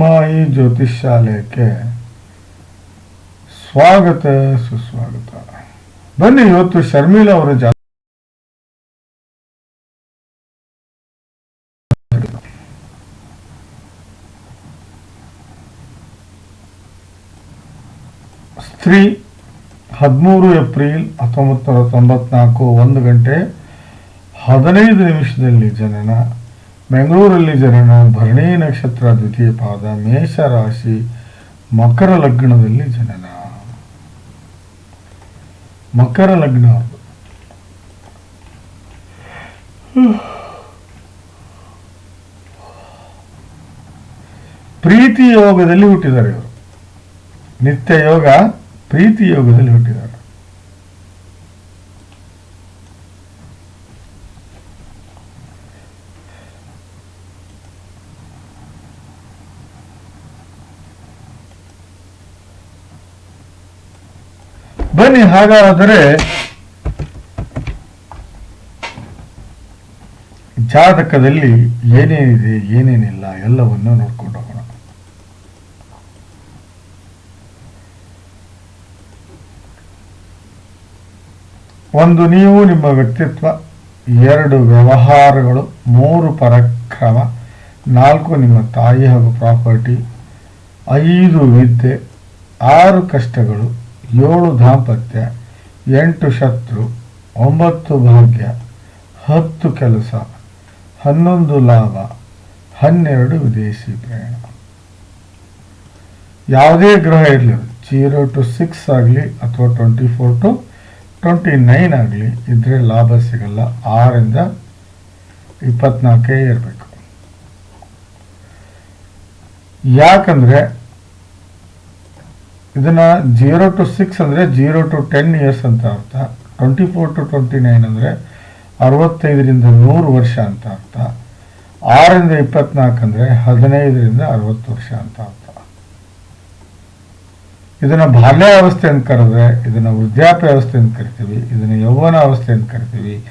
ಮಾಯಿ ಜ್ಯೋತಿಷ್ಯಾಲಯಕ್ಕೆ ಸ್ವಾಗತ, ಸುಸ್ವಾಗತ. ಬನ್ನಿ, ಇವತ್ತು ಶರ್ಮಿಲಾ ಅವರ ಜಾ ಸ್ತ್ರೀ, ಹದಿಮೂರು ಏಪ್ರಿಲ್ ಹತ್ತೊಂಬತ್ತು ನೂರ ತೊಂಬತ್ನಾಲ್ಕು, ಒಂದು ಗಂಟೆ ಹದಿನೈದು ನಿಮಿಷದಲ್ಲಿ ಜನನ. ಬೆಂಗಳೂರಲ್ಲಿ ಜನನ ಭರಣಿ ನಕ್ಷತ್ರ ದ್ವಿತೀಯ ಪಾದ ಮೇಷ ರಾಶಿ ಮಕರ ಲಗ್ನದಲ್ಲಿ ಜನನ. ಮಕರ ಲಗ್ನ. ಪ್ರೀತಿ ಯೋಗದಲ್ಲಿ ಹುಟ್ಟಿದ್ದಾರೆ ಇವರು. ನಿತ್ಯ ಯೋಗ ಪ್ರೀತಿ ಯೋಗದಲ್ಲಿ ಹುಟ್ಟಿದ್ದಾರೆ ಬನ್ನಿ ಹಾಗಾದರೆ ಜಾತಕದಲ್ಲಿ ಏನೇನಿದೆ, ಏನೇನಿಲ್ಲ ಎಲ್ಲವನ್ನು ನೋಡ್ಕೊಂಡು ಹೋಗೋಣ. ಒಂದು, ನೀವು ನಿಮ್ಮ ವ್ಯಕ್ತಿತ್ವ, ಎರಡು ವ್ಯವಹಾರಗಳು, ಮೂರು ಪರಕ್ರಮ, ನಾಲ್ಕು ನಿಮ್ಮ ತಾಯಿ ಹಾಗೂ ಪ್ರಾಪರ್ಟಿ, ಐದು ವಿದ್ಯೆ, ಆರು ಕಷ್ಟಗಳು ಏಳು ದಾಂಪತ್ಯ, ಎಂಟು ಶತ್ರು, ಒಂಬತ್ತು ಭಾಗ್ಯ, ಹತ್ತು ಕೆಲಸ, ಹನ್ನೊಂದು ಲಾಭ, ಹನ್ನೆರಡು ವಿದೇಶಿ ಪ್ರಯಾಣ. ಯಾವುದೇ ಗ್ರಹ ಇರಲಿ ಜೀರೋ ಟು ಸಿಕ್ಸ್ ಆಗಲಿ ಅಥವಾ twenty four to twenty nine ಆಗಲಿ ಇದ್ರೆ ಲಾಭ ಸಿಗಲ್ಲ. ಆರಿಂದ ಇಪ್ಪತ್ನಾಲ್ಕೇ ಇರಬೇಕು. ಯಾಕಂದ್ರೆ ಇದನ್ನ ಜೀರೋ ಟು ಸಿಕ್ಸ್ ಅಂದರೆ ಜೀರೋ ಟು ಟೆನ್ ಇಯರ್ಸ್ ಅಂತ ಅರ್ಥ. Twenty four to twenty nine ಅಂದರೆ ಅರವತ್ತೈದರಿಂದ ನೂರು ವರ್ಷ ಅಂತ ಅರ್ಥ. ಆರರಿಂದ ಇಪ್ಪತ್ನಾಲ್ಕು ಅಂದರೆ ಹದಿನೈದರಿಂದ ಅರವತ್ತು ವರ್ಷ ಅಂತ ಅರ್ಥ. ಇದನ್ನ ಬಾಲ್ಯಾವಸ್ಥೆ ಅಂತ ಕರೆದ್ರೆ, ಇದನ್ನ ವೃದ್ಧಾಪ್ಯಾವಸ್ಥೆ ಅಂತ ಕರಿತೀವಿ, ಇದನ್ನ ಯೌವನ ಅವಸ್ಥೆ ಅಂತ ಕರಿತೀವಿ.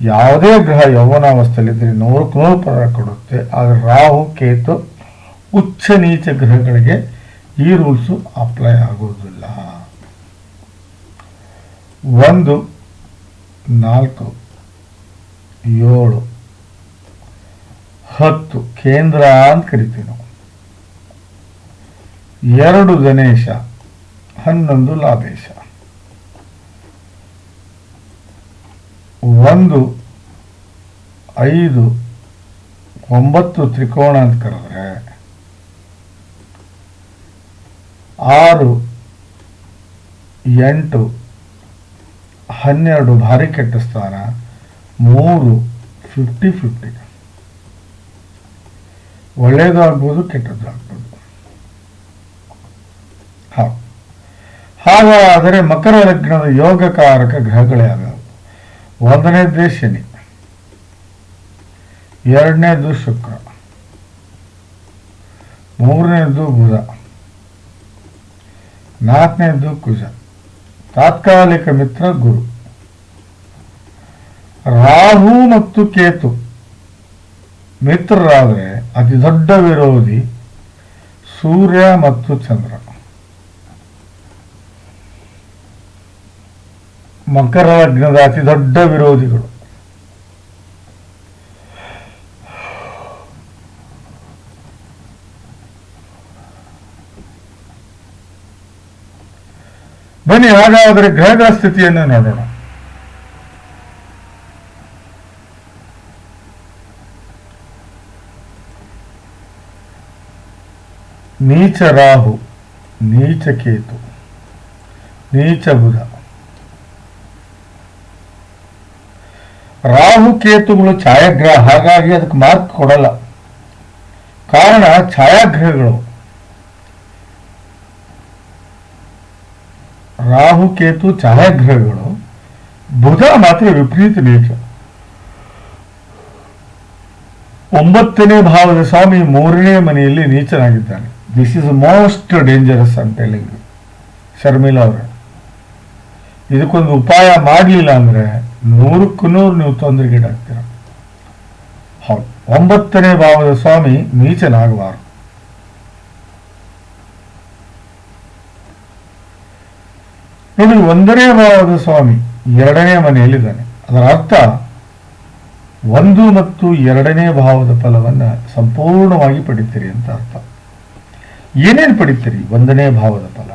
ಯಾವುದೇ ಗ್ರಹ ಯೌವನಾವಸ್ಥೆಯಲ್ಲಿದ್ದರೆ ನೂರಕ್ಕೆ ನೂರು ಕೊಡುತ್ತೆ. ಆದರೆ ರಾಹು, ಕೇತು, ಉಚ್ಚ ನೀಚ ಗ್ರಹಗಳಿಗೆ ಈ ರೂಲ್ಸು ಅಪ್ಲೈ ಆಗೋದಿಲ್ಲ ಒಂದು, ನಾಲ್ಕು, ಏಳು, ಹತ್ತು, ಕೇಂದ್ರ ಅಂತ ಕರಿತೀವಿ ನಾವು. ಎರಡು ಗಣೇಶ, ಹನ್ನೊಂದು ಲಾಭೇಶ. ಒಂದು, ಐದು, ಒಂಬತ್ತು ತ್ರಿಕೋಣ ಅಂತ ಕರೆದ್ರೆ ಆರು, ಎಂಟು, ಹನ್ನೆರಡು ಭಾರಿ ಕೆಟ್ಟ ಸ್ಥಾನ, ಮೂರು ಫಿಫ್ಟಿ ಫಿಫ್ಟಿ ಒಳ್ಳೆಯದಾಗ್ಬೋದು ಕೆಟ್ಟದ್ದು ಆಗ್ಬೋದು ಹಾ ಹಾಗಾದರೆ ಮಕರ ಲಗ್ನದ ಯೋಗಕಾರಕ ಗ್ರಹಗಳೇ ಯಾವ್ಯಾವು? ಒಂದನೇದೇ ಶನಿ ಎರಡನೇದು ಶುಕ್ರ, ಮೂರನೇದು ಬುಧ. ನಾಲ್ಕನೇದು ಕುಜ ತಾತ್ಕಾಲಿಕ ಮಿತ್ರ ಗುರು. ರಾಹು ಮತ್ತು ಕೇತು. ಮಿತ್ರರಾದರೆ ಅತಿ ದೊಡ್ಡ ವಿರೋಧಿ, ಸೂರ್ಯ ಮತ್ತು ಚಂದ್ರ. ಮಕರ ಲಗ್ನದ ಅತಿ ದೊಡ್ಡ ವಿರೋಧಿಗಳು. ಬನ್ನಿ, ಹಾಗಾದರೆ ಗ್ರಹಗಳ ಸ್ಥಿತಿಯನ್ನು ನೋಡೋಣ. ನೀಚ ರಾಹು, ನೀಚ ಕೇತು, ನೀಚ ಬುಧ. ರಾಹು ಕೇತುಗಳು ಛಾಯಾಗ್ರಹ, ಹಾಗಾಗಿ ಅದಕ್ಕೆ ಮಾರ್ಕ್ ಕೊಡಲ್ಲ. ಕಾರಣ ಛಾಯಾಗ್ರಹಗಳು. ರಾಹು, ಕೇತು ಛಾಯಾಗ್ರಹಗಳು ಬುಧ ಮಾತ್ರ ವಿಪರೀತ ನೀಚ. ಒಂಬತ್ತನೇ ಭಾವದ ಸ್ವಾಮಿ ಮೂರನೇ ಮನೆಯಲ್ಲಿ ನೀಚನಾಗಿದ್ದಾನೆ. ದಿಸ್ ಇಸ್ ಮೋಸ್ಟ್ ಡೇಂಜರಸ್ ಅಂತ ಟೆಲಿಂಗ್ ಶರ್ಮಿಲಾ ಅವರು. ಇದಕ್ಕೊಂದು ಉಪಾಯ ಮಾಡಲಿಲ್ಲ ಅಂದ್ರೆ ನೂರಕ್ಕೂ ನೂರು ನೀವು ತೊಂದರೆಗೀಡಾಗ್ತೀರ. ಹೌದು. ಒಂಬತ್ತನೇ ಭಾವದ ಸ್ವಾಮಿ ನೀಚನಾಗಬಾರದು. ನೋಡಿ ಒಂದನೇ ಭಾವದ ಸ್ವಾಮಿ, ಎರಡನೇ ಮನೆಯಲ್ಲಿದ್ದಾನೆ. ಅದರ ಅರ್ಥ, ಒಂದು ಮತ್ತು ಎರಡನೇ ಭಾವದ ಫಲವನ್ನ ಸಂಪೂರ್ಣವಾಗಿ ಪಡಿತೀರಿ ಅಂತ ಅರ್ಥ. ಏನೇನು ಪಡಿತೀರಿ ಒಂದನೇ ಭಾವದ ಫಲ?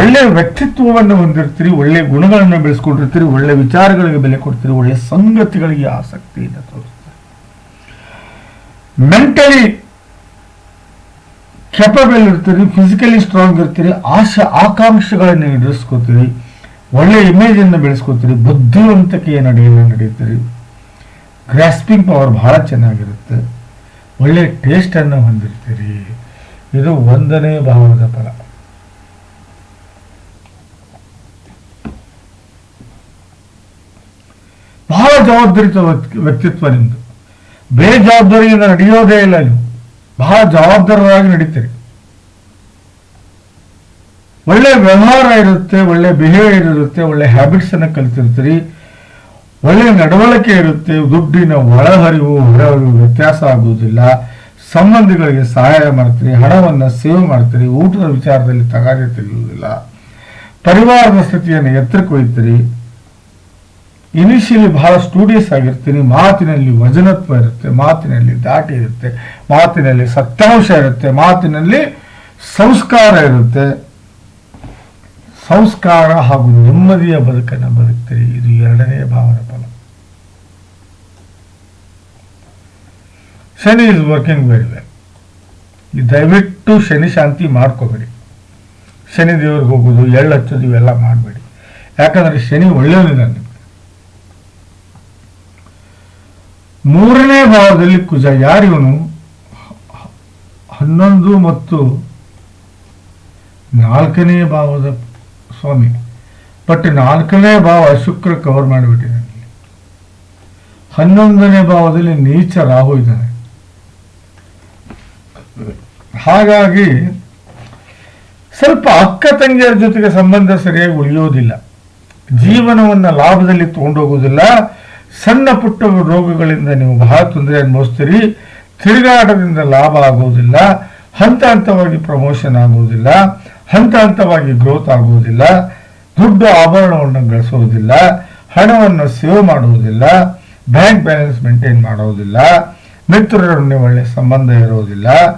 ಒಳ್ಳೆ ವ್ಯಕ್ತಿತ್ವವನ್ನು ಹೊಂದಿರ್ತೀರಿ, ಒಳ್ಳೆ ಗುಣಗಳನ್ನು ಬೆಳೆಸ್ಕೊಂಡಿರ್ತೀರಿ, ಒಳ್ಳೆ ವಿಚಾರಗಳಿಗೆ ಬೆಲೆ ಕೊಡ್ತೀರಿ, ಒಳ್ಳೆ ಸಂಗತಿಗಳಿಗೆ ಆಸಕ್ತಿಯಿಂದ ತೋರಿಸ್ತೀರಿ ಮೆಂಟಲಿ ಕೆಪಬಲ್ ಇರ್ತೀರಿ ಫಿಸಿಕಲಿ ಸ್ಟ್ರಾಂಗ್ ಇರ್ತೀರಿ, ಆಶಾ, ಆಕಾಂಕ್ಷೆಗಳನ್ನು ಈಡೇರಿಸ್ಕೋತೀರಿ ಒಳ್ಳೆಯ ಇಮೇಜನ್ನು ಬೆಳೆಸ್ಕೋತೀರಿ, ಬುದ್ಧಿವಂತಿಕೆಯ ನಡೆಯನ್ನು ನಡೀತೀರಿ ಗ್ರಾಸ್ಪಿಂಗ್ ಪವರ್ ಬಹಳ ಚೆನ್ನಾಗಿರುತ್ತೆ. ಒಳ್ಳೆಯ ಟೇಸ್ಟನ್ನು ಹೊಂದಿರ್ತೀರಿ. ಇದು ಒಂದನೇ ಭಾವದ ಫಲ. ಬಹಳ ಜವಾಬ್ದಾರಿತ ವ್ಯಕ್ತಿ- ವ್ಯಕ್ತಿತ್ವ ನಿಮ್ಮದು ಬೇಜವಾಬ್ದಾರಿಯಿಂದ ನಡೆಯೋದೇ ಇಲ್ಲ ನೀವು. ಬಹಳ ಜವಾಬ್ದಾರರಾಗಿ ನಡೀತೀರಿ. ಒಳ್ಳೆ ವ್ಯವಹಾರ ಇರುತ್ತೆ, ಒಳ್ಳೆ ಬಿಹೇವಿಯರ್ ಇರುತ್ತೆ, ಒಳ್ಳೆ ಹ್ಯಾಬಿಟ್ಸ್ ಅನ್ನ ಕಲ್ತಿರ್ತೀರಿ. ಒಳ್ಳೆ ನಡವಳಿಕೆ ಇರುತ್ತೆ, ದುಡ್ಡಿನ ಒಳಹರಿವು ಹೊರಹರಿವು ವ್ಯತ್ಯಾಸ ಆಗುವುದಿಲ್ಲ. ಸಂಬಂಧಿಗಳಿಗೆ ಸಹಾಯ ಮಾಡ್ತೀರಿ, ಹಣವನ್ನು ಸೇವ್ ಮಾಡ್ತೀರಿ, ಊಟದ ವಿಚಾರದಲ್ಲಿ ತಗಾದೆ ತಿಳಿಯುವುದಿಲ್ಲ ಪರಿವಾರದ ಸ್ಥಿತಿಯನ್ನು ಎತ್ತರಕ್ಕೆ ಒಯ್ತೀರಿ. ಇನಿಷಿಯಲಿ ಬಹಳ ಸ್ಟೂಡಿಯಸ್ ಆಗಿರ್ತೀನಿ. ಮಾತಿನಲ್ಲಿ ವಜನತ್ವ ಇರುತ್ತೆ, ಮಾತಿನಲ್ಲಿ ದಾಟಿ ಇರುತ್ತೆ, ಮಾತಿನಲ್ಲಿ ಸತ್ಯಾಂಶ ಇರುತ್ತೆ, ಮಾತಿನಲ್ಲಿ ಸಂಸ್ಕಾರ ಇರುತ್ತೆ. ಸಂಸ್ಕಾರ ಹಾಗೂ ನೆಮ್ಮದಿಯ ಬದುಕನ್ನು ಬದುಕ್ತೀರಿ. ಇದು ಎರಡನೇ ಭಾವನ ಫಲ. Shani is working very well ದಯವಿಟ್ಟು ಶನಿ ಶಾಂತಿ ಮಾಡ್ಕೋಬೇಡಿ. ಶನಿ ದೇವ್ರಿಗೆ ಹೋಗೋದು ಎಳ್ಳು ಹಚ್ಚೋದು ಇವೆಲ್ಲ ಮಾಡಬೇಡಿ. ಯಾಕಂದ್ರೆ ಶನಿ ನಿಮ್ಗೆ ಮೂರನೇ ಭಾವದಲ್ಲಿ ಕುಜ ಯಾರಿವನು? ಹನ್ನೊಂದು ಮತ್ತು ನಾಲ್ಕನೇ ಭಾವದ ಸ್ವಾಮಿ. ಬಟ್ ನಾಲ್ಕನೇ ಭಾವ ಶುಕ್ರ ಕವರ್ ಮಾಡಿಬಿಟ್ಟಿದ್ದಾನೆ. ಹನ್ನೊಂದನೇ ಭಾವದಲ್ಲಿ ನೀಚ ರಾಹು ಇದ್ದಾನೆ. ಹಾಗಾಗಿ ಸ್ವಲ್ಪ ಅಕ್ಕ ತಂಗಿಯರ ಜೊತೆಗೆ ಸಂಬಂಧ ಸರಿಯಾಗಿ ಉಳಿಯೋದಿಲ್ಲ. ಜೀವನವನ್ನು ಲಾಭದಲ್ಲಿ ತಗೊಂಡೋಗೋದಿಲ್ಲ ಸಣ್ಣ ಪುಟ್ಟ ರೋಗಗಳಿಂದ ನೀವು ಬಹಳ ತೊಂದರೆ ಅನುಭವಿಸ್ತೀರಿ. ತಿರುಗಾಟದಿಂದ ಲಾಭ ಆಗುವುದಿಲ್ಲ. ಹಂತ ಹಂತವಾಗಿ ಪ್ರಮೋಷನ್ ಆಗುವುದಿಲ್ಲ. ಹಂತ ಹಂತವಾಗಿ ಗ್ರೋತ್ ಆಗುವುದಿಲ್ಲ. ದುಡ್ಡು ಆಭರಣವನ್ನು ಗಳಿಸುವುದಿಲ್ಲ. ಹಣವನ್ನು ಸೇವ್ ಮಾಡುವುದಿಲ್ಲ. ಬ್ಯಾಂಕ್ ಬ್ಯಾಲೆನ್ಸ್ ಮೇಂಟೈನ್ ಮಾಡುವುದಿಲ್ಲ. ಮಿತ್ರರೊಡನೆ ಒಳ್ಳೆ ಸಂಬಂಧ ಇರುವುದಿಲ್ಲ.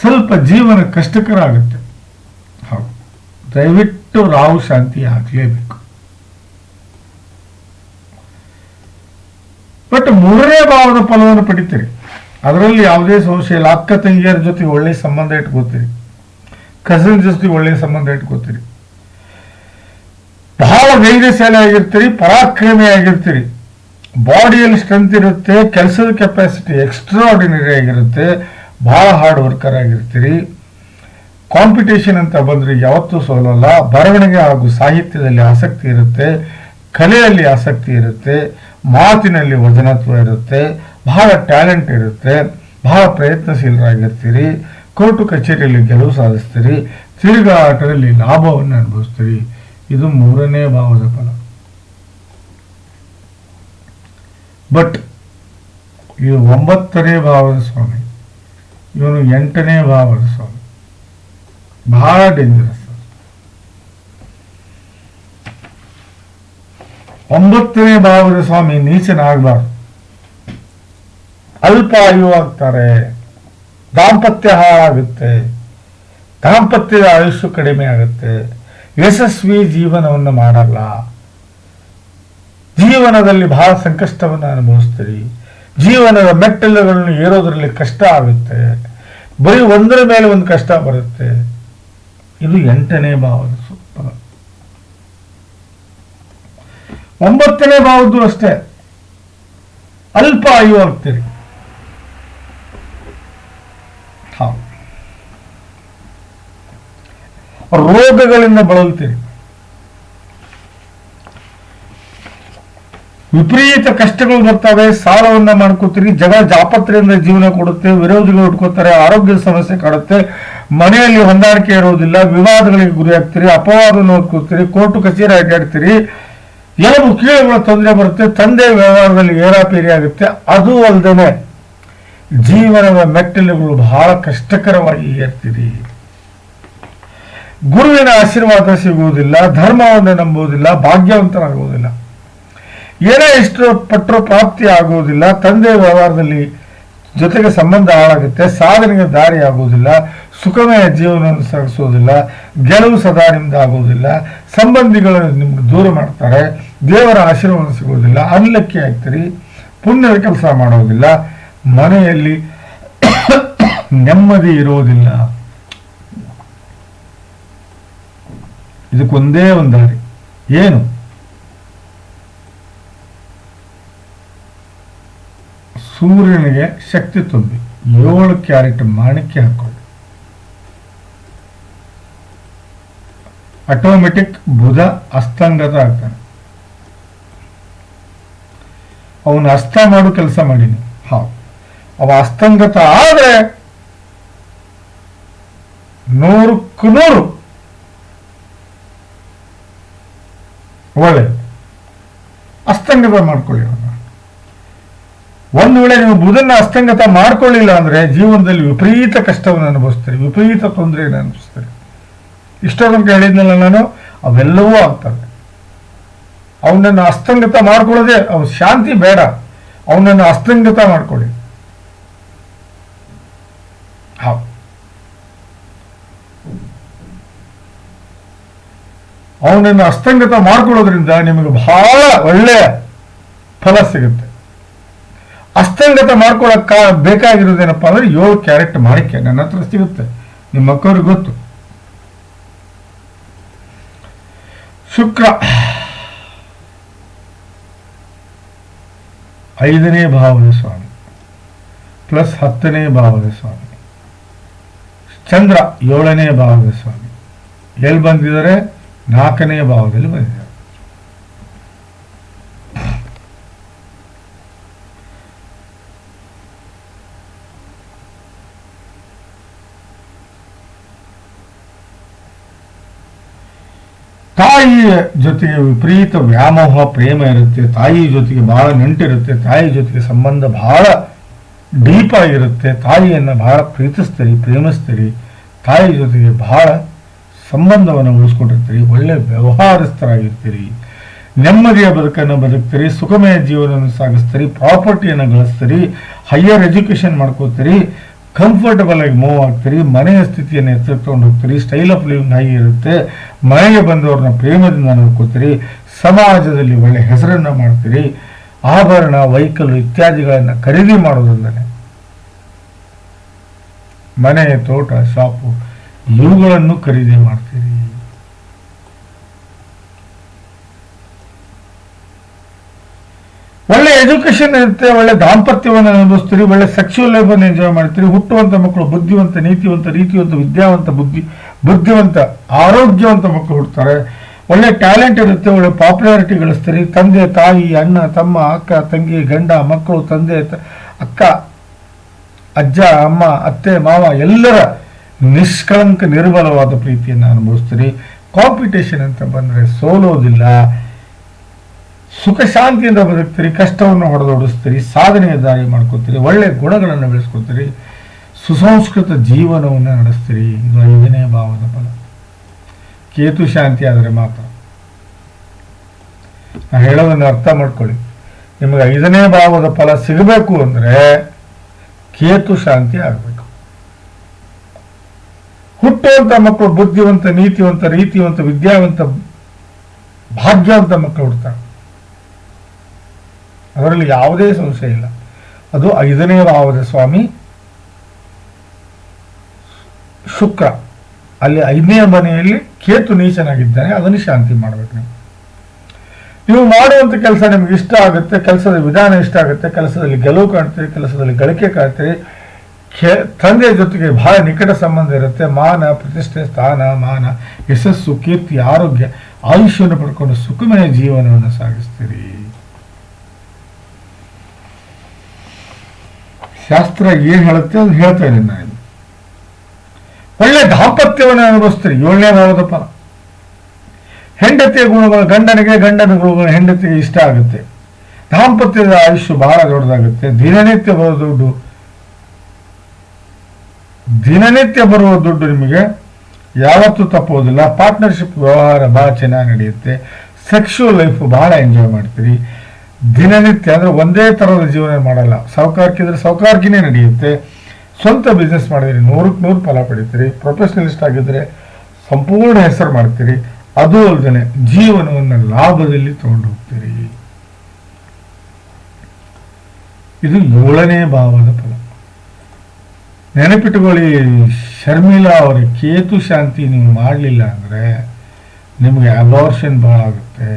ಸ್ವಲ್ಪ ಜೀವನ ಕಷ್ಟಕರ ಆಗುತ್ತೆ. ಹೌದು. ದಯವಿಟ್ಟು ರಾಹು ಶಾಂತಿ ಆಗಲೇಬೇಕು. ಬಟ್ ಮೂರನೇ ಭಾವದ ಫಲವನ್ನು ಪಡಿತೀರಿ. ಅದರಲ್ಲಿ ಯಾವುದೇ ಸಂಶಯ ಇಲ್ಲ. ಅಕ್ಕ, ತಂಗಿಯರ ಜೊತೆ ಒಳ್ಳೆ ಸಂಬಂಧ ಇಟ್ಕೋತೀರಿ. ಕಸಿನ್ ಜೊತೆ ಒಳ್ಳೆ ಸಂಬಂಧ ಇಟ್ಕೋತೀರಿ. ಬಹಳ ಧೈರ್ಯಶಾಲಿ ಆಗಿರ್ತೀರಿ, ಪರಾಕ್ರಮಿ ಆಗಿರ್ತೀರಿ. ಬಾಡಿಯಲ್ಲಿ ಸ್ಟ್ರೆಂತ್ ಇರುತ್ತೆ, ಕೆಲಸದ ಕೆಪಾಸಿಟಿ ಎಕ್ಸ್ಟ್ರಾಆರ್ಡಿನರಿ ಆಗಿರುತ್ತೆ. ಬಹಳ ಹಾರ್ಡ್ ವರ್ಕರ್ ಆಗಿರ್ತೀರಿ. ಕಾಂಪಿಟೇಷನ್ ಅಂತ ಬಂದರೆ ಯಾವತ್ತೂ ಸೋಲಲ್ಲ. ಬರವಣಿಗೆ ಹಾಗೂ ಸಾಹಿತ್ಯದಲ್ಲಿ ಆಸಕ್ತಿ ಇರುತ್ತೆ. ಕಲೆಯಲ್ಲಿ ಆಸಕ್ತಿ ಇರುತ್ತೆ. ಮಾತಿನಲ್ಲಿ ವಜನತ್ವ ಇರುತ್ತೆ, ಬಹಳ ಟ್ಯಾಲೆಂಟ್ ಇರುತ್ತೆ, ಬಹಳ ಪ್ರಯತ್ನಶೀಲರಾಗಿರ್ತೀರಿ, ಕೋರ್ಟು ಕಚೇರಿಯಲ್ಲಿ ಗೆಲುವು ಸಾಧಿಸ್ತೀರಿ ತಿರುಗಾಟದಲ್ಲಿ ಲಾಭವನ್ನು ಅನುಭವಿಸ್ತೀರಿ. ಇದು ಮೂರನೇ ಭಾವದ ಫಲ. ಬಟ್ ಇದು ಒಂಬತ್ತನೇ ಭಾವದ ಸ್ವಾಮಿ. ಇವನು ಎಂಟನೇ ಭಾವದ ಸ್ವಾಮಿ. ಬಹಳ ಡೇಂಜರಸ್ ಒಂಬತ್ತನೇ ಭಾವದ ಸ್ವಾಮಿ ನೀಚನಾಗಬಾರ್ದು. ಅಲ್ಪ ಆಯು ಆಗ್ತಾರೆ ದಾಂಪತ್ಯ ಹಾಳಾಗುತ್ತೆ. ದಾಂಪತ್ಯದ ಆಯುಷ್ಯ ಕಡಿಮೆ ಆಗುತ್ತೆ. ಯಶಸ್ವಿ ಜೀವನವನ್ನು ಮಾಡಲ್ಲ. ಜೀವನದಲ್ಲಿ ಬಹಳ ಸಂಕಷ್ಟವನ್ನು ಅನುಭವಿಸ್ತೀರಿ. ಜೀವನದ ಮೆಟ್ಟಲುಗಳನ್ನು ಏರೋದ್ರಲ್ಲಿ ಕಷ್ಟ ಆಗುತ್ತೆ. ಬರೀ ಒಂದರ ಮೇಲೆ ಒಂದು ಕಷ್ಟ ಬರುತ್ತೆ. ಇದು ಎಂಟನೇ ಭಾವದ ಒಂಬತ್ತನೇ ಭಾವದ್ದು ಅಷ್ಟೇ. ಅಲ್ಪ ಆಯು ಆಗ್ತೀರಿ ರೋಗಗಳಿಂದ ಬಳಲ್ತೀರಿ ವಿಪರೀತ ಕಷ್ಟಗಳು ಬರ್ತವೆ ಸಾಲವನ್ನ ಮಾಡ್ಕೋತೀರಿ, ಜಗ ಜಾಪತ್ರೆಯಿಂದ ಜೀವನ ಕೊಡುತ್ತೆ, ವಿರೋಧಿಗಳು ಉಟ್ಕೋತಾರೆ, ಆರೋಗ್ಯ ಸಮಸ್ಯೆ ಕಾಡುತ್ತೆ, ಮನೆಯಲ್ಲಿ ಹೊಂದಾಣಿಕೆ ಇರುವುದಿಲ್ಲ ವಿವಾದಗಳಿಗೆ ಗುರಿಯಾಗ್ತೀರಿ ಅಪವಾದ ನೋಡ್ಕೋತೀರಿ ಕೋರ್ಟು ಕಚೇರಿ ಅಡ್ಡಾಡ್ತೀರಿ ಎಲಬು ಕೀಳುಗಳ ತೊಂದರೆ ಬರುತ್ತೆ, ತಂದೆ ವ್ಯವಹಾರದಲ್ಲಿ ಏರಾಪೇರಿ ಆಗುತ್ತೆ. ಅದು ಅಲ್ಲದೆ ಜೀವನದ ಮೆಟ್ಟಲುಗಳು ಬಹಳ ಕಷ್ಟಕರವಾಗಿ ಏರ್ತೀರಿ ಗುರುವಿನ ಆಶೀರ್ವಾದ ಸಿಗುವುದಿಲ್ಲ, ಧರ್ಮವನ್ನು ನಂಬುವುದಿಲ್ಲ, ಭಾಗ್ಯವಂತನಾಗುವುದಿಲ್ಲ. ಏನೇ ಇಷ್ಟಪಟ್ಟರೂ ಪ್ರಾಪ್ತಿ ಆಗುವುದಿಲ್ಲ, ತಂದೆ ವ್ಯವಹಾರದಲ್ಲಿ ಜೊತೆಗೆ ಸಂಬಂಧ ಹಾಳಾಗುತ್ತೆ, ಸಾಧನೆಗೆ ದಾರಿ ಆಗುವುದಿಲ್ಲ ಸುಖಮಯ ಜೀವನವನ್ನು ಸಾಗಿಸೋದಿಲ್ಲ, ಗೆಲುವು ಸದಾ ನಿಮ್ದು ಆಗೋದಿಲ್ಲ, ಸಂಬಂಧಿಗಳು ನಿಮ್ಗೆ ದೂರ ಮಾಡ್ತಾರೆ, ದೇವರ ಆಶೀರ್ವಾದ ಸಿಗೋದಿಲ್ಲ, ಅನ್ಲಕ್ಕಿ ಆಗ್ತೀರಿ, ಪುಣ್ಯದ ಕೆಲಸ ಮಾಡೋದಿಲ್ಲ, ಮನೆಯಲ್ಲಿ ನೆಮ್ಮದಿ ಇರೋದಿಲ್ಲ. ಇದಕ್ಕೊಂದೇ ಒಂದು ದಾರಿ. ಏನು? ಸೂರ್ಯನಿಗೆ ಶಕ್ತಿ ತುಂಬಿ, ಏಳು ಕ್ಯಾರೆಟ್ ಮಾಣಿಕ್ಯ ಹಾಕೊಳ್ಳಿ ಆಟೋಮೆಟಿಕ್ ಬುಧ ಅಸ್ತಂಗತ ಆಗ್ತಾನೆ ಅವನು ಅಸ್ತ ಮಾಡು ಕೆಲಸ ಮಾಡೀನಿ ಹಾ. ಅವ ಅಸ್ತಂಗತ ಆದರೆ ನೂರಕ್ಕೂ ನೂರು ಒಳ್ಳೆಯದು ಅಸ್ತಂಗತ ಮಾಡ್ಕೊಳ್ಳಿ ಒಂದು ವೇಳೆ ನೀವು ಬುಧನ ಅಸ್ತಂಗತ ಮಾಡ್ಕೊಳ್ಳಿಲ್ಲ ಅಂದ್ರೆ ಜೀವನದಲ್ಲಿ ವಿಪರೀತ ಕಷ್ಟವನ್ನು ಅನುಭವಿಸ್ತಾರೆ, ವಿಪರೀತ ತೊಂದರೆಯನ್ನು ಅನುಭವಿಸ್ತೀರಿ. ಇಷ್ಟೋ ತನಕ ಹೇಳಿದ್ನಲ್ಲ ನಾನು, ಅವೆಲ್ಲವೂ ಆಗ್ತವೆ. ಅವನನ್ನು ಅಸ್ತಂಗತ ಮಾಡ್ಕೊಳ್ಳೋದೆ ಅವ್ನ ಶಾಂತಿ ಬೇಡ. ಅವನನ್ನು ಅಸ್ತಂಗತ ಮಾಡ್ಕೊಳ್ಳಿ. ಅವನನ್ನು ಅಸ್ತಂಗತ ಮಾಡ್ಕೊಳ್ಳೋದ್ರಿಂದ ನಿಮಗೆ ಬಹಳ ಒಳ್ಳೆಯ ಫಲ ಸಿಗುತ್ತೆ. ಅಸ್ತಂಗತ ಮಾಡ್ಕೊಳ್ಳೋಕೆ ಬೇಕಾಗಿರೋದೇನಪ್ಪ ಅಂದ್ರೆ ಏಳು ಕ್ಯಾರೆಕ್ಟ್ ಮಾಡಿಕೆ. ನನ್ನ ಹತ್ರ ಸಿಗುತ್ತೆ. ನಿಮ್ಮ ಮಕ್ಕಳಿಗೆ ಗೊತ್ತು. ಶುಕ್ರ. ಐದನೇ ಭಾವದ ಸ್ವಾಮಿ. ಪ್ಲಸ್ ಹತ್ತನೇ ಭಾವದ ಸ್ವಾಮಿ. ಚಂದ್ರ ಏಳನೇ ಭಾವದ ಸ್ವಾಮಿ. ಎಲ್ಲಿ ಬಂದಿದ್ದಾರೆ? ನಾಲ್ಕನೇ ಭಾವದಲ್ಲಿ ಬಂದಿದ್ದಾರೆ. ತಾಯಿಯ ಜೊತೆಗೆ ವಿಪರೀತ ವ್ಯಾಮೋಹ, ಪ್ರೇಮ ಇರುತ್ತೆ. ತಾಯಿ ಜೊತೆಗೆ ಬಹಳ ನೆಂಟಿರುತ್ತೆ. ತಾಯಿ ಜೊತೆಗೆ ಸಂಬಂಧ ಬಹಳ ಡೀಪ್ ಆಗಿರುತ್ತೆ. ತಾಯಿಯನ್ನು ಬಹಳ ಪ್ರೀತಿಸ್ತೀರಿ, ಪ್ರೇಮಿಸ್ತೀರಿ. ತಾಯಿ ಜೊತೆಗೆ ಬಹಳ ಸಂಬಂಧವನ್ನು ಉಳಿಸ್ಕೊಂಡಿರ್ತೀರಿ. ಒಳ್ಳೆ ವ್ಯವಹಾರಸ್ಥರಾಗಿರ್ತೀರಿ. ನೆಮ್ಮದಿಯ ಬದುಕನ್ನು ಬದುಕ್ತೀರಿ. ಸುಖಮಯ ಜೀವನವನ್ನು ಸಾಗಿಸ್ತೀರಿ. ಪ್ರಾಪರ್ಟಿಯನ್ನು ಗಳಿಸ್ತೀರಿ. ಹೈಯರ್ ಎಜುಕೇಶನ್ ಮಾಡ್ಕೋತೀರಿ. ಕಂಫರ್ಟಬಲ್ ಆಗಿ ಮೂವ್ ಆಗ್ತೀರಿ, ಮನೆಯ ಸ್ಥಿತಿಯನ್ನು ಎತ್ತಿಟ್ಕೊಂಡು ಹೋಗ್ತೀರಿ ಸ್ಟೈಲ್ ಆಫ್ ಲಿವಿಂಗ್ ಹೈ ಇರುತ್ತೆ, ಮನೆಗೆ ಬಂದವ್ರನ್ನ ಪ್ರೇಮದಿಂದ ನೋಡ್ಕೋತೀರಿ, ಸಮಾಜದಲ್ಲಿ ಒಳ್ಳೆ ಹೆಸರನ್ನು ಮಾಡ್ತೀರಿ, ಆಭರಣ ವೈಕಲ್ ಇತ್ಯಾದಿಗಳನ್ನು ಖರೀದಿ ಮಾಡೋದಲ್ಲದೆ ಮನೆ, ತೋಟ ಶಾಪು ಇವುಗಳನ್ನು ಖರೀದಿ ಮಾಡ್ತೀರಿ. ಒಳ್ಳೆ ಎಜುಕೇಶನ್ ಇರುತ್ತೆ, ಒಳ್ಳೆ ದಾಂಪತ್ಯವನ್ನು ಅನುಭವಿಸ್ತೀರಿ ಒಳ್ಳೆ ಸೆಕ್ಸುವಲ್ ಲೈಫ್ ಅನ್ನು ಎಂಜಾಯ್ ಮಾಡ್ತೀರಿ ಹುಟ್ಟುವಂಥ ಮಕ್ಕಳು ಬುದ್ಧಿವಂತ, ನೀತಿವಂತ ರೀತಿವಂತ ವಿದ್ಯಾವಂತ, ಬುದ್ಧಿ, ಬುದ್ಧಿವಂತ, ಆರೋಗ್ಯವಂತ ಮಕ್ಕಳು ಹುಡ್ತಾರೆ ಒಳ್ಳೆ ಟ್ಯಾಲೆಂಟ್ ಇರುತ್ತೆ, ಒಳ್ಳೆ ಪಾಪ್ಯುಲಾರಿಟಿ ಗಳಿಸ್ತೀರಿ. ತಂದೆ, ತಾಯಿ, ಅಣ್ಣ, ತಮ್ಮ, ಅಕ್ಕ, ತಂಗಿ, ಗಂಡ, ಮಕ್ಕಳು, ತಂದೆ ಅಕ್ಕ, ಅಜ್ಜ, ಅಮ್ಮ, ಅತ್ತೆ, ಮಾವ, ಎಲ್ಲರ ನಿಷ್ಕಳಂಕ ನಿರ್ಬಲವಾದ ಪ್ರೀತಿಯನ್ನು ಅನುಭವಿಸ್ತೀರಿ. ಕಾಂಪಿಟೇಷನ್ ಅಂತ ಬಂದರೆ ಸೋಲೋದಿಲ್ಲ. ಸುಖ ಶಾಂತಿಯಿಂದ ಬದುಕ್ತೀರಿ, ಕಷ್ಟವನ್ನು ಹೊಡೆದೋಡಿಸ್ತೀರಿ, ಸಾಧನೆಯ ದಾರಿ ಮಾಡ್ಕೋತೀರಿ, ಒಳ್ಳೆ ಗುಣಗಳನ್ನು ಬೆಳೆಸ್ಕೊತೀರಿ, ಸುಸಂಸ್ಕೃತ ಜೀವನವನ್ನು ನಡೆಸ್ತೀರಿ ಇದು ಐದನೇ ಭಾವದ ಫಲ ಕೇತು ಶಾಂತಿ ಆದರೆ ಮಾತ್ರ. ನಾ ಹೇಳೋದನ್ನು ಅರ್ಥ ಮಾಡ್ಕೊಳ್ಳಿ. ನಿಮಗೆ ಐದನೇ ಭಾವದ ಫಲ ಸಿಗಬೇಕು ಅಂದರೆ ಕೇತು ಶಾಂತಿ ಆಗಬೇಕು. ಹುಟ್ಟುವಂಥ ಮಕ್ಕಳು ಬುದ್ಧಿವಂತ, ನೀತಿವಂತ, ರೀತಿವಂತ, ವಿದ್ಯಾವಂತ, ಭಾಗ್ಯವಂತ ಮಕ್ಕಳು ಹುಡ್ತಾರೆ. ಅದರಲ್ಲಿ ಯಾವುದೇ ಸಂಶಯ ಇಲ್ಲ. ಅದು ಐದನೇ ಭಾವದ ಸ್ವಾಮಿ. ಶುಕ್ರ. ಅಲ್ಲಿ ಐದನೇ ಮನೆಯಲ್ಲಿ ಕೇತು ನೀಚನಾಗಿದ್ದಾನೆ, ಅದನ್ನು ಶಾಂತಿ ಮಾಡಬೇಕು ನೀವು. ನೀವು ಮಾಡುವಂಥ ಕೆಲಸ ನಿಮ್ಗೆ ಇಷ್ಟ ಆಗುತ್ತೆ ಕೆಲಸದ ವಿಧಾನ ಇಷ್ಟ ಆಗುತ್ತೆ, ಕೆಲಸದಲ್ಲಿ ಗೆಲುವು ಕಾಣ್ತೀರಿ, ಕೆಲಸದಲ್ಲಿ ಗಳಿಕೆ ಕಾಣ್ತೀರಿ. ಖೇ ತಂದೆಯ ಜೊತೆಗೆ ಬಹಳ ನಿಕಟ ಸಂಬಂಧ ಇರುತ್ತೆ. ಮಾನ, ಪ್ರತಿಷ್ಠೆ, ಸ್ಥಾನ, ಮಾನ, ಯಶಸ್ಸು, ಕೀರ್ತಿ, ಆರೋಗ್ಯ, ಆಯುಷ್ಯವನ್ನು ಪಡ್ಕೊಂಡು ಸುಖಮಯ ಜೀವನವನ್ನು ಸಾಗಿಸ್ತೀರಿ. ಶಾಸ್ತ್ರ ಏನು ಹೇಳುತ್ತೆ ಅದು ಹೇಳ್ತಾ ಇದ್ದೀನಿ ನಾನು ಒಳ್ಳೆ ದಾಂಪತ್ಯವನ್ನು ಅನುಭವಿಸ್ತೀರಿ. ಏಳನೇ ಭಾವದ ಫಲ. ಹೆಂಡತಿಯ ಗುಣಗಳು, ಗಂಡನಿಗೆ ಗಂಡನ ಗುಣಗಳು ಹೆಂಡತಿಗೆ ಇಷ್ಟ ಆಗುತ್ತೆ. ದಾಂಪತ್ಯದ ಆಯುಷ್ಯ ಬಹಳ ದೊಡ್ಡದಾಗುತ್ತೆ. ದಿನನಿತ್ಯ ಬರೋ ದುಡ್ಡು, ದಿನನಿತ್ಯ ಬರುವ ದುಡ್ಡು ನಿಮಗೆ ಯಾವತ್ತೂ ತಪ್ಪೋದಿಲ್ಲ ಪಾರ್ಟ್ನರ್ಶಿಪ್ ವ್ಯವಹಾರ ಭಾಳ ಚೆನ್ನಾಗಿ ನಡೆಯುತ್ತೆ. ಸೆಕ್ಷುವಲ್ ಲೈಫ್ ಭಾಳ ಎಂಜಾಯ್ ಮಾಡ್ತೀರಿ. ದಿನನಿತ್ಯ ಅಂದ್ರೆ ಒಂದೇ ಥರದ ಜೀವನ ಮಾಡಲ್ಲ. ಸಾವುಕಾರಿಕಿದ್ರೆ ಸಾವುಕಾರಿಕಿನೇ ನಡೆಯುತ್ತೆ. ಸ್ವಂತ ಬಿಸ್ನೆಸ್ ಮಾಡಿದ್ರಿ ನೂರಕ್ಕೆ ನೂರು ಫಲ ಪಡಿತೀರಿ. ಪ್ರೊಫೆಷನಲಿಸ್ಟ್ ಆಗಿದ್ರೆ ಸಂಪೂರ್ಣ ಹೆಸರು ಮಾಡ್ತೀರಿ. ಅದು ಅಲ್ಲದೆ ಜೀವನವನ್ನು ಲಾಭದಲ್ಲಿ ತಗೊಂಡು ಹೋಗ್ತೀರಿ ಇದು ಏಳನೇ ಭಾವದ ಫಲ. ನೆನಪಿಟ್ಟುಕೊಳ್ಳಿ ಶರ್ಮಿಲಾ ಅವರ ಕೇತು ಶಾಂತಿ ನೀವು ಮಾಡಲಿಲ್ಲ ಅಂದರೆ ನಿಮಗೆ ಅಬಾರ್ಷನ್ ಭಾಳ ಆಗುತ್ತೆ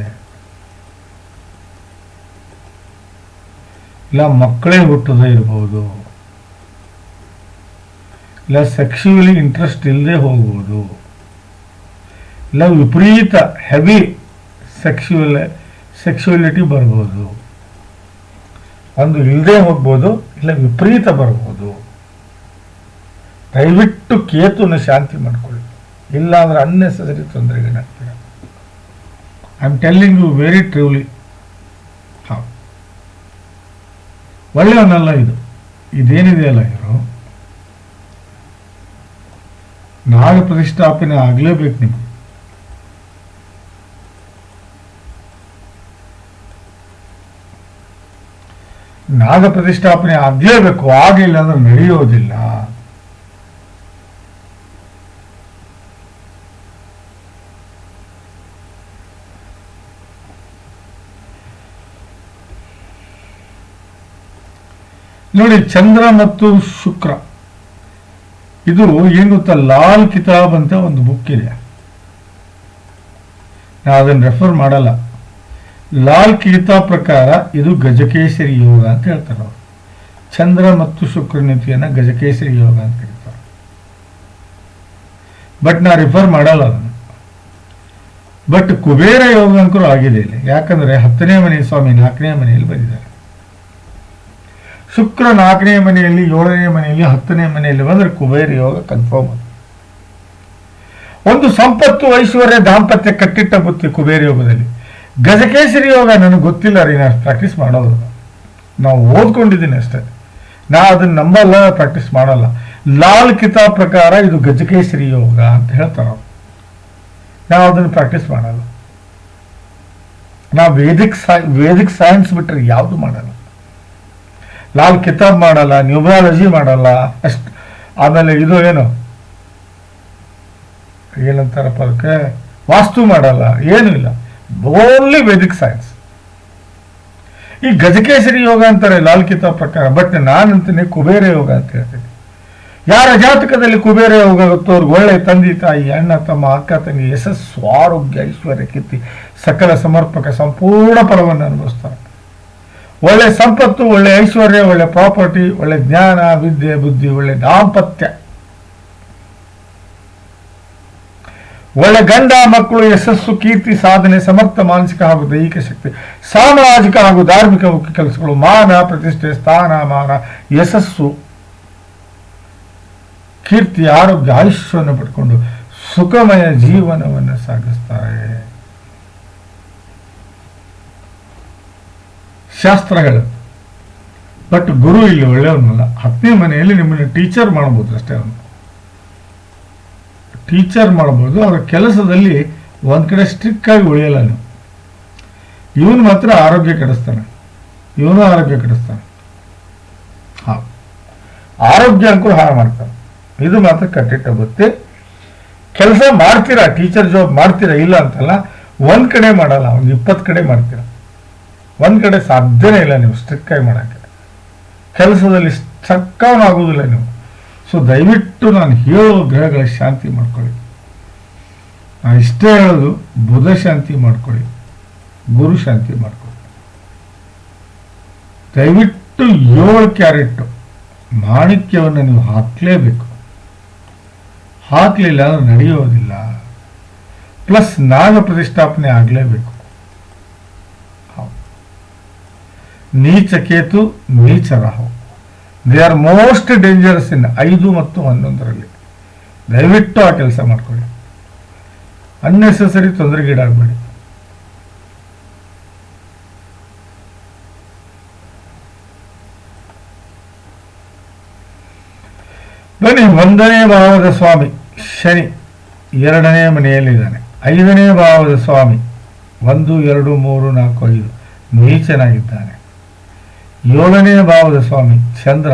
ಇಲ್ಲ ಮಕ್ಕಳೇ ಹುಟ್ಟದೇ ಇರ್ಬೋದು. ಇಲ್ಲ ಸೆಕ್ಷುವಲಿ ಇಂಟ್ರೆಸ್ಟ್ ಇಲ್ಲದೆ ಹೋಗ್ಬೋದು. ಇಲ್ಲ ವಿಪರೀತ ಹೆವಿ ಸೆಕ್ಷುವಲ್ ಸೆಕ್ಷುವಲಿಟಿ ಬರ್ಬೋದು. ಒಂದು ಇಲ್ಲದೆ ಹೋಗ್ಬೋದು, ಇಲ್ಲ ವಿಪರೀತ ಬರ್ಬೋದು. ದಯವಿಟ್ಟು ಕೇತುನ ಶಾಂತಿ ಮಾಡ್ಕೊಳ್ಳಿ. ಇಲ್ಲ ಅಂದ್ರೆ unnecessary ತೊಂದರೆಗಳಾಗ್ತೀರ. I am telling you very truly ಹಾ ಒಳ್ಳೆಯವನಲ್ಲ ಇದು. ಇದೇನಿದೆಯಲ್ಲ ಇವರು? ನಾಗ ಪ್ರತಿಷ್ಠಾಪನೆ ಆಗಲೇಬೇಕು ನಿಮಗೆ. ನಾಗ ಪ್ರತಿಷ್ಠಾಪನೆ ಆಗಲೇಬೇಕು ಆಗಲಿಲ್ಲ ಅಂದ್ರೆ ನಡೆಯೋದಿಲ್ಲ. ನೋಡಿ, ಚಂದ್ರ ಮತ್ತು ಶುಕ್ರ. ಇದು ಏನು ಗೊತ್ತಾ, ಲಾಲ್ ಕಿತಾಬ್ ಅಂತ ಒಂದು ಬುಕ್ ಇದೆ. ನಾನು ಅದನ್ನು ರೆಫರ್ ಮಾಡಲ್ಲ. ಲಾಲ್ ಕಿತಾಬ್ ಪ್ರಕಾರ ಇದು ಗಜಕೇಸರಿ ಯೋಗ ಅಂತ ಹೇಳ್ತಾರೆ ಅವರು. ಚಂದ್ರ ಮತ್ತು ಶುಕ್ರ ನೀತಿಯನ್ನ ಗಜಕೇಸರಿ ಯೋಗ ಅಂತ ಹೇಳ್ತಾರೆ ಬಟ್ ನಾ ರೆಫರ್ ಮಾಡಲ್ಲ ಅದನ್ನು. ಬಟ್ ಕುಬೇರ ಯೋಗ ಅಂಕರು ಆಗಿದೆ ಇಲ್ಲಿ. ಯಾಕಂದ್ರೆ ಹತ್ತನೇ ಮನೆ ಸ್ವಾಮಿ ನಾಲ್ಕನೇ ಮನೆಯಲ್ಲಿ ಬಂದಿದ್ದಾರೆ ಶುಕ್ರ ನಾಲ್ಕನೇ ಮನೆಯಲ್ಲಿ, ಏಳನೇ ಮನೆಯಲ್ಲಿ, ಹತ್ತನೇ ಮನೆಯಲ್ಲಿ ಬಂದರೆ ಕುಬೇರ ಯೋಗ ಕನ್ಫರ್ಮ್ ಒಂದು ಸಂಪತ್ತು ಐಶ್ವರ್ಯ ದಾಂಪತ್ಯ ಕಟ್ಟಿಟ್ಟ ಬುತ್ತಿ ಕುಬೇರ ಯೋಗದಲ್ಲಿ. ಗಜಕೇಸರಿ ಯೋಗ ನನಗೆ ಗೊತ್ತಿಲ್ಲ ರೀ, ನಾನು ಪ್ರಾಕ್ಟೀಸ್ ಮಾಡೋದು. ನಾವು ಓದ್ಕೊಂಡಿದ್ದೀನಿ ಅಷ್ಟೇ. ನಾ ಅದನ್ನು ನಂಬಲ್ಲ ಪ್ರಾಕ್ಟೀಸ್ ಮಾಡಲ್ಲ. ಲಾಲ್ ಕಿತಾಬ್ ಪ್ರಕಾರ ಇದು ಗಜಕೇಸರಿ ಯೋಗ ಅಂತ ಹೇಳ್ತಾರೆ ನಾವು ಅದನ್ನು ಪ್ರಾಕ್ಟೀಸ್ ಮಾಡಲ್ಲ. ನಾವು ವೇದಿಕ್ ಸೈ ವೇದಿಕ್ ಸೈನ್ಸ್ ಬಿಟ್ಟರೆ ಯಾವುದು ಮಾಡಲ್ಲ. ಲಾಲ್ ಕಿತಾಬ್ ಮಾಡಲ್ಲ, ನ್ಯೂಮರಾಲಜಿ ಮಾಡಲ್ಲ, ಅಷ್ಟು. ಆಮೇಲೆ ಇದು ಏನು? ಏನಂತಾರಪ್ಪ ಅದಕ್ಕೆ? ವಾಸ್ತು ಮಾಡಲ್ಲ, ಏನೂ ಇಲ್ಲ. ಓನ್ಲಿ ವೇದಿಕ್ ಸೈನ್ಸ್ ಈ ಗಜಕೇಶರಿ ಯೋಗ ಅಂತಾರೆ ಲಾಲ್ ಕಿತಾಬ್ ಪ್ರಕಾರ. ಬಟ್ ನಾನಂತೀನಿ ಕುಬೇರ ಯೋಗ ಅಂತ ಹೇಳ್ತೀನಿ. ಯಾರ ಜಾತಕದಲ್ಲಿ ಕುಬೇರ ಯೋಗ ಗೊತ್ತೋ ಅವ್ರಿಗೆ ಒಳ್ಳೆ ತಂದೆ, ತಾಯಿ, ಅಣ್ಣ, ತಮ್ಮ, ಅಕ್ಕ, ತಂಗಿ, ಯಶಸ್ಸು, ಆರೋಗ್ಯ, ಐಶ್ವರ್ಯ, ಕೀರ್ತಿ, ಸಕಲ ಸಮರ್ಪಕ, ಸಂಪೂರ್ಣ ಫಲವನ್ನು ಅನುಭವಿಸ್ತಾರೆ. ಒಳ್ಳೆ ಸಂಪತ್ತು, ಒಳ್ಳೆ ಐಶ್ವರ್ಯ, ಒಳ್ಳೆ ಪ್ರಾಪರ್ಟಿ, ಒಳ್ಳೆ ಜ್ಞಾನ, ವಿದ್ಯೆ, ಬುದ್ಧಿ, ಒಳ್ಳೆ ದಾಂಪತ್ಯ. ಒಳ್ಳೆ ಗಂಡ ಮಕ್ಕಳು, ಯಶಸ್ಸು, ಕೀರ್ತಿ, ಸಾಧನೆ, ಸಮರ್ಥ, ಮಾನಸಿಕ ಹಾಗೂ ದೈಹಿಕ ಶಕ್ತಿ, ಸಾಮಾಜಿಕ ಹಾಗೂ ಧಾರ್ಮಿಕ ಮುಖ್ಯ ಕೆಲಸಗಳು, ಮಾನ, ಪ್ರತಿಷ್ಠೆ, ಸ್ಥಾನ, ಮಾನ, ಯಶಸ್ಸು, ಕೀರ್ತಿ, ಆರೋಗ್ಯ, ಆಯುಷ್ಯವನ್ನು ಪಡ್ಕೊಂಡು ಸುಖಮಯ ಜೀವನವನ್ನು ಸಾಗಿಸ್ತಾರೆ. ಶಾಸ್ತ್ರ ಹೇಳುತ್ತೆ ಬಟ್ ಗುರು ಇಲ್ಲಿ ಒಳ್ಳೆಯವನಲ್ಲ. ಹತ್ತನೇ ಮನೆಯಲ್ಲಿ ನಿಮ್ಮನ್ನು ಟೀಚರ್ ಮಾಡ್ಬೋದು ಅಷ್ಟೇ ಅವನು. ಟೀಚರ್ ಮಾಡ್ಬೋದು ಅವರ ಕೆಲಸದಲ್ಲಿ ಒಂದು ಕಡೆ ಸ್ಟ್ರಿಕ್ ಆಗಿ ಉಳಿಯಲ್ಲ ನೀವು ಇವನು ಮಾತ್ರ ಆರೋಗ್ಯ ಕೆಡಿಸ್ತಾನೆ. ಇವನು ಆರೋಗ್ಯ ಕೆಡಿಸ್ತಾನೆ. ಹಾ. ಆರೋಗ್ಯ ಅಂಕೂ ಹಾಳು ಮಾಡ್ತಾನೆ. ಇದು ಮಾತ್ರ ಕಟ್ಟಿಟ್ಟ ಬುತ್ತಿ ಕೆಲಸ ಮಾಡ್ತೀರಾ ಟೀಚರ್ ಜಾಬ್ ಮಾಡ್ತೀರಾ, ಇಲ್ಲ ಅಂತಲ್ಲ, ಒಂದು ಕಡೆ ಮಾಡಲ್ಲ, ಒಂದು ಇಪ್ಪತ್ತು ಕಡೆ ಮಾಡ್ತೀರಾ. ಒಂದ್ ಕಡೆ ಸಾಧ್ಯನೇ ಇಲ್ಲ ನೀವು ಸ್ಟ್ರಿಕ್ ಆಗಿ ಮಾಡಕ್ಕೆ. ಕೆಲಸದಲ್ಲಿ ಸ್ಟ್ರಕ್ಕವನ್ ಆಗೋದಿಲ್ಲ ನೀವು. ಸೊ ದಯವಿಟ್ಟು ನಾನು ಹೇಳೋ ಗ್ರಹಗಳ ಶಾಂತಿ ಮಾಡ್ಕೊಳ್ಳಿ. ನಾನು ಇಷ್ಟೇ ಹೇಳೋದು ಬುಧ ಶಾಂತಿ ಮಾಡ್ಕೊಳ್ಳಿ. ಗುರು ಶಾಂತಿ ಮಾಡ್ಕೊಳ್ಳಿ. ದಯವಿಟ್ಟು ಏಳು ಕ್ಯಾರೆಟ್ ಮಾಣಿಕ್ಯವನ್ನು ನೀವು ಹಾಕಲೇಬೇಕು. ಹಾಕಲಿಲ್ಲ ಅಂದ್ರೆ ನಡೆಯೋದಿಲ್ಲ. ಪ್ಲಸ್ ನಾಗ ಪ್ರತಿಷ್ಠಾಪನೆ ಆಗಲೇಬೇಕು. ನೀಚ ಕೇತು, ನೀಚ Rahu. They are most dangerous in ಐದು ಮತ್ತು ಹನ್ನೊಂದರಲ್ಲಿ. ದಯವಿಟ್ಟು ಆ ಕೆಲಸ ಮಾಡ್ಕೊಳ್ಳಿ. ಅನ್ನೆಸೆಸರಿ ತೊಂದರೆಗೀಡಾಗಬೇಡಿ. ಬನ್ನಿ, ಒಂದನೇ ಭಾವದ ಸ್ವಾಮಿ, ಶನಿ ಎರಡನೇ ಮನೆಯಲ್ಲಿದ್ದಾನೆ. ಐದನೇ ಭಾವದ ಸ್ವಾಮಿ, ಒಂದು, ಎರಡು, ಮೂರು, ನಾಲ್ಕು, ಐದು, ನೀಚನಾಗಿದ್ದಾನೆ. ಏಳನೇ ಭಾವದ ಸ್ವಾಮಿ, ಚಂದ್ರ.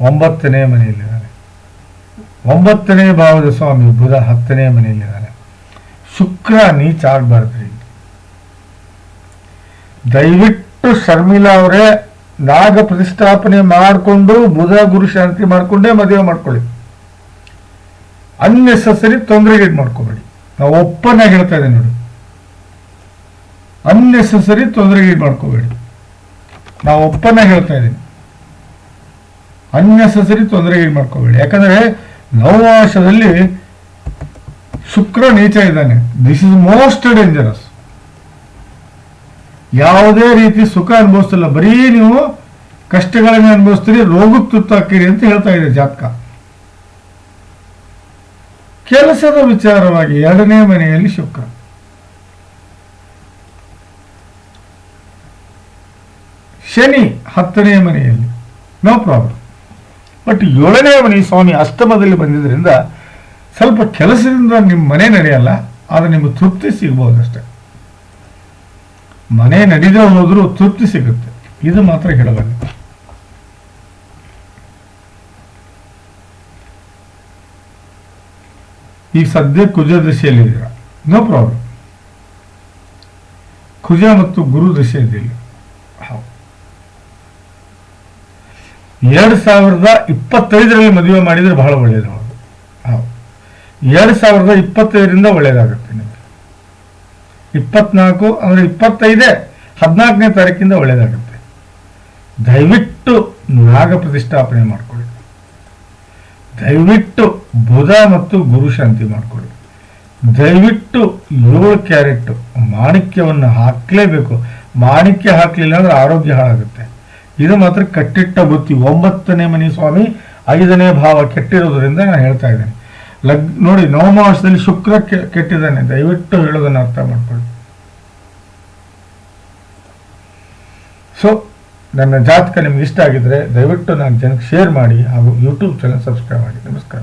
ಒಂಬತ್ತನೇ ಮನೆಯಲ್ಲಿದ್ದಾನೆ. ಒಂಬತ್ತನೇ ಭಾವದ ಸ್ವಾಮಿ ಬುಧ ಹತ್ತನೇ ಮನೆಯಲ್ಲಿದ್ದಾನೆ. ಶುಕ್ರ, ನೀಚ ಆಗ್ಬಾರ್ದ್ರಿ ದಯವಿಟ್ಟು ಶರ್ಮಿಲಾ ಅವರೇ, ನಾಗ ಪ್ರತಿಷ್ಠಾಪನೆ ಮಾಡಿಕೊಂಡು, ಬುಧ ಗುರು ಶಾಂತಿ ಮಾಡಿಕೊಂಡೇ ಮದುವೆ ಮಾಡ್ಕೊಳ್ಳಿ. ಅನ್ನೆಸೆಸರಿ ತೊಂದರೆಗೆ ಮಾಡ್ಕೋಬೇಡಿ. ನಾವು ಒಪ್ಪನ್ನ ಹೇಳ್ತಾ ಇದ್ದೇನೆ ನೋಡಿ. ಅನ್ನೆಸೆಸರಿ ತೊಂದರೆಗೆ ಮಾಡ್ಕೋಬೇಡಿ. ನಾವು ಒಪ್ಪನ್ನ ಹೇಳ್ತಾ ಇದ್ದೀನಿ. ಅನ್ನೆಸಸರಿ ಏನು ಮಾಡ್ಕೋಬೇಡಿ. ಯಾಕಂದ್ರೆ ನವಮಾಸದಲ್ಲಿ ಶುಕ್ರ ನೀಚ ಇದ್ದಾನೆ. ದಿಸ್ ಇಸ್ ಮೋಸ್ಟ್ ಡೇಂಜರಸ್ ಯಾವುದೇ ರೀತಿ ಸುಖ ಅನುಭವಿಸ್ತಿಲ್ಲ. ಬರೀ ನೀವು ಕಷ್ಟಗಳನ್ನು ಅನುಭವಿಸ್ತೀರಿ, ರೋಗಕ್ಕೆ ತುತ್ತಾಕಿರಿ ಅಂತ ಹೇಳ್ತಾ ಇದೆ ಜಾತಕ. ಕೆಲಸದ ವಿಚಾರವಾಗಿ ಎರಡನೇ ಮನೆಯಲ್ಲಿ ಶುಕ್ರ. ಶನಿ ಹತ್ತನೇ ಮನೆಯಲ್ಲಿ. ನೋ ಪ್ರಾಬ್ಲಮ್ ಬಟ್ ಏಳನೇ ಮನೆ ಸ್ವಾಮಿ ಅಷ್ಟಮದಲ್ಲಿ ಬಂದಿದ್ದರಿಂದ ಸ್ವಲ್ಪ ಕೆಲಸದಿಂದ ನಿಮ್ಮ ಮನೆ ನಡೆಯಲ್ಲ, ಆದರೆ ನಿಮಗೆ ತೃಪ್ತಿ ಸಿಗ್ಬೋದಷ್ಟೆ ಮನೆ ನಡೀದೇ ಹೋದರೂ ತೃಪ್ತಿ ಸಿಗುತ್ತೆ. ಇದು ಮಾತ್ರ ಹೇಳಬಾರ್ದು ಈಗ ಸದ್ಯ ಕುಜ ದಶೆಯಲ್ಲಿದ್ದೀರಾ? ನೋ ಪ್ರಾಬ್ಲಮ್ ಕುಜ ಮತ್ತು ಗುರು ದಶೆಯಲ್ಲಿ ಎರಡು ಸಾವಿರದ ಇಪ್ಪತ್ತೈದರಲ್ಲಿ ಮದುವೆ ಮಾಡಿದರೆ ಬಹಳ ಒಳ್ಳೆಯದು ಎರಡು ಸಾವಿರದ ಇಪ್ಪತ್ತೈದರಿಂದ ಒಳ್ಳೆಯದಾಗುತ್ತೆ ನಿಮಗೆ. ಇಪ್ಪತ್ನಾಲ್ಕು ಅಂದರೆ ಇಪ್ಪತ್ತೈದೇ, ಹದಿನಾಲ್ಕನೇ ತಾರೀಕಿಂದ ಒಳ್ಳೆಯದಾಗುತ್ತೆ ದಯವಿಟ್ಟು ನಾಗ ಪ್ರತಿಷ್ಠಾಪನೆ ಮಾಡಿಕೊಳ್ಳಿ. ದಯವಿಟ್ಟು ಬುಧ ಮತ್ತು ಗುರು ಶಾಂತಿ ಮಾಡಿಕೊಳ್ಳಿ. ದಯವಿಟ್ಟು ಏಳು ಕ್ಯಾರೆಟ್ ಮಾಣಿಕ್ಯವನ್ನು ಹಾಕಲೇಬೇಕು. ಮಾಣಿಕ್ಯ ಹಾಕಲಿಲ್ಲ ಅಂದ್ರೆ ಆರೋಗ್ಯ ಹಾಳಾಗುತ್ತೆ. ಇದು ಮಾತ್ರ ಕಟ್ಟಿಟ್ಟ ಬುತ್ತಿ. ಒಂಬತ್ತನೇ ಮನೆ ಸ್ವಾಮಿ, ಐದನೇ ಭಾವ ಕೆಟ್ಟಿರೋದ್ರಿಂದ ನಾನು ಹೇಳ್ತಾ ಇದ್ದೇನೆ. ಲಗ್, ನೋಡಿ, ನವಮಾಸದಲ್ಲಿ ಶುಕ್ರ ಕೆಟ್ಟಿದ್ದಾನೆ. ದಯವಿಟ್ಟು ಹೇಳೋದನ್ನು ಅರ್ಥ ಮಾಡ್ಕೊಳ್ಳಿ. ಸೊ ನನ್ನ ಜಾತಕ ನಿಮ್ಗೆ ಇಷ್ಟ ಆಗಿದ್ರೆ ದಯವಿಟ್ಟು ನಾನು ಜನಕ್ಕೆ ಶೇರ್ ಮಾಡಿ ಹಾಗೂ ಯೂಟ್ಯೂಬ್ ಚಾನಲ್ ಸಬ್ಸ್ಕ್ರೈಬ್ ಮಾಡಿ. ನಮಸ್ಕಾರ.